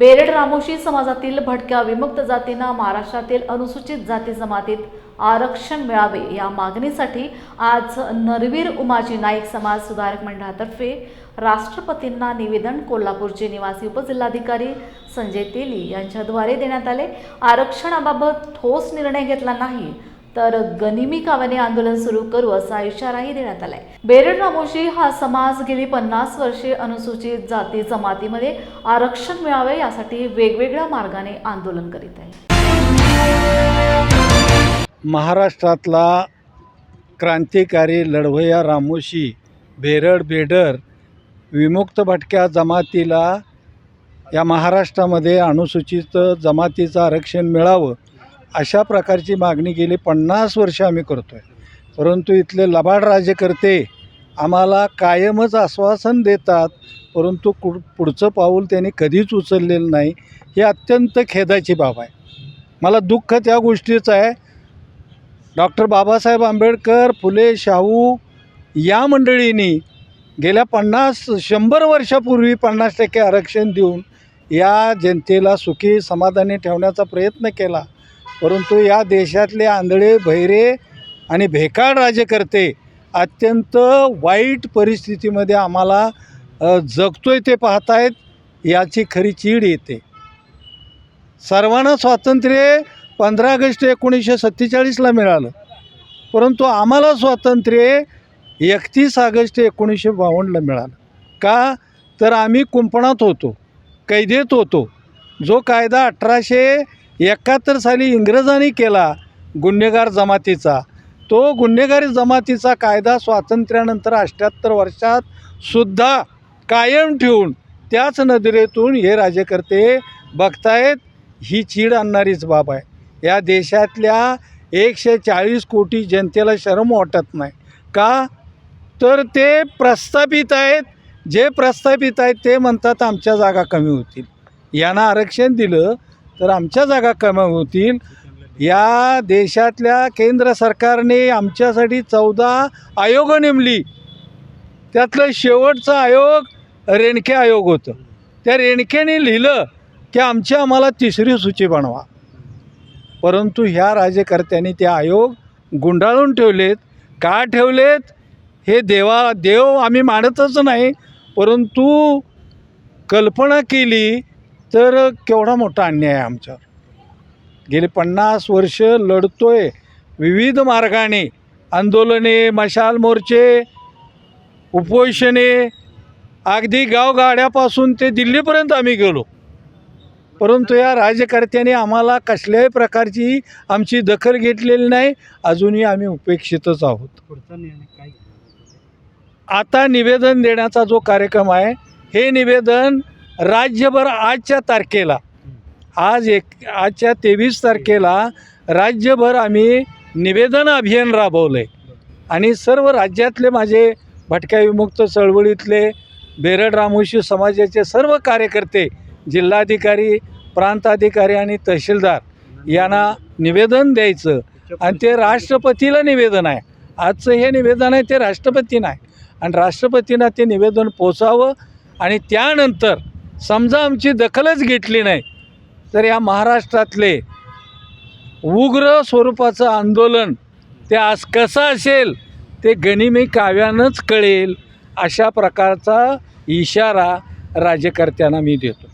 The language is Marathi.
बेरड रामोशी समाजातील भटक्या विमुक्त जातींना महाराष्ट्रातील अनुसूचित जाती जमातीत आरक्षण मिळावे या मागणीसाठी आज नरवीर उमाजी नाईक समाज सुधारक मंडळातर्फे राष्ट्रपतींना निवेदन कोल्हापूरचे निवासी उपजिल्हाधिकारी संजय तेली यांच्याद्वारे देण्यात आले. आरक्षणाबाबत ठोस निर्णय घेतला नाही. तर गनिमी कावाने आंदोलन सुरू करू असा इशाराही देण्यात आलाय. बेरड रामोशी हा समाज गेली पन्नास वर्षे अनुसूचित जाती जमातीमध्ये आरक्षण मिळावे यासाठी वेगवेगळ्या मार्गाने आंदोलन करीत आहे. महाराष्ट्रातला क्रांतिकारी लढवया रामोशी बेरड बेडर विमुक्त भटक्या जमातीला या महाराष्ट्रामध्ये अनुसूचित जमातीचं आरक्षण मिळावं अशा प्रकारची मागणी गेली. पन्नास वर्ष आम्ही करतो आहे परंतु इथले लबाड राज्यकर्ते आम्हाला कायमच आश्वासन देतात. परंतु कु पुढचं पाऊल त्यांनी कधीच उचललेलं नाही. ही अत्यंत खेदाची बाब आहे. मला दुःख त्या गोष्टीचं आहे. डॉक्टर बाबासाहेब आंबेडकर फुले शाहू या मंडळींनी गेल्या पन्नास शंभर वर्षापूर्वी पन्नास टक्के आरक्षण देऊन या जनतेला सुखी समाधानी ठेवण्याचा प्रयत्न केला. परंतु या देशातले आंधळे बहिरे आणि भेकाड राज्यकर्ते अत्यंत वाईट परिस्थितीमध्ये आम्हाला जगतोय ते पाहतायत याची खरी चीड येते. सर्वांना स्वातंत्र्य पंधरा ऑगस्ट एकोणीसशे सत्तेचाळीसला मिळालं. परंतु आम्हाला स्वातंत्र्य एकतीस ऑगस्ट एकोणीसशे बावन्नला मिळालं. का? तर आम्ही कुंपणात होतो कैदेत होतो. जो कायदा अठराशे एकाहत्तर साली इंग्रजांनी केला गुन्हेगार जमातीचा. तो गुन्हेगारी जमातीचा कायदा स्वातंत्र्यानंतर अष्ट्याहत्तर वर्षात सुद्धा कायम ठेवून त्याच नजरेतून हे राज्यकर्ते बघतायत ही चीड आणणारीच बाब आहे. या देशातल्या एकशे चाळीस कोटी जनतेला शरम वाटत नाही. का? तर ते प्रस्थापित आहेत. जे प्रस्थापित आहेत ते म्हणतात आमच्या जागा कमी होतील. यांना आरक्षण दिलं तर आमच्या जागा कमी होतील. या देशातल्या केंद्र सरकारने आमच्यासाठी चौदा आयोग नेमली. त्यातलं शेवटचं आयोग रेणके आयोग होतं. त्या रेणकेने लिहिलं की आमची आम्हाला तिसरी सूची बनवा. परंतु ह्या राज्यकर्त्यांनी ते आयोग गुंडाळून ठेवलेत. का ठेवलेत? हे देवा देव आम्ही मानतच नाही. परंतु कल्पना केली तर केवढा मोठा अन्याय आहे आमच्यावर. गेली पन्नास वर्ष लढतोय विविध मार्गाने. आंदोलने मशाल मोर्चे उपोषणे अगदी गावगाड्यापासून ते दिल्लीपर्यंत आम्ही गेलो. परंतु या राज्यकर्त्यांनी आम्हाला कसल्याही प्रकारची आमची दखल घेतलेली नाही. अजूनही आम्ही उपेक्षितच आहोत. आता निवेदन देण्याचा जो कार्यक्रम आहे हे निवेदन राज्यभर आजच्या तारखेला आज एक आजच्या तेवीस तारखेला राज्यभर आम्ही निवेदन अभियान राबवलं आहे आणि सर्व राज्यातले माझे भटक्या विमुक्त चळवळीतले बेरड रामोशी समाजाचे सर्व कार्यकर्ते जिल्हाधिकारी प्रांताधिकारी आणि तहसीलदार यांना निवेदन द्यायचं. आणि ते राष्ट्रपतीला निवेदन आहे. आजचं हे निवेदन आहे ते राष्ट्रपतींना आहे आणि राष्ट्रपतींना ते निवेदन पोचावं आणि त्यानंतर समजा आमची दखलच घेतली नाही तर या महाराष्ट्रातले उग्र स्वरूपाचं आंदोलन ते आज कसं असेल ते गनिमी काव्यानंच कळेल अशा प्रकारचा इशारा राज्यकर्त्यांना मी देतो.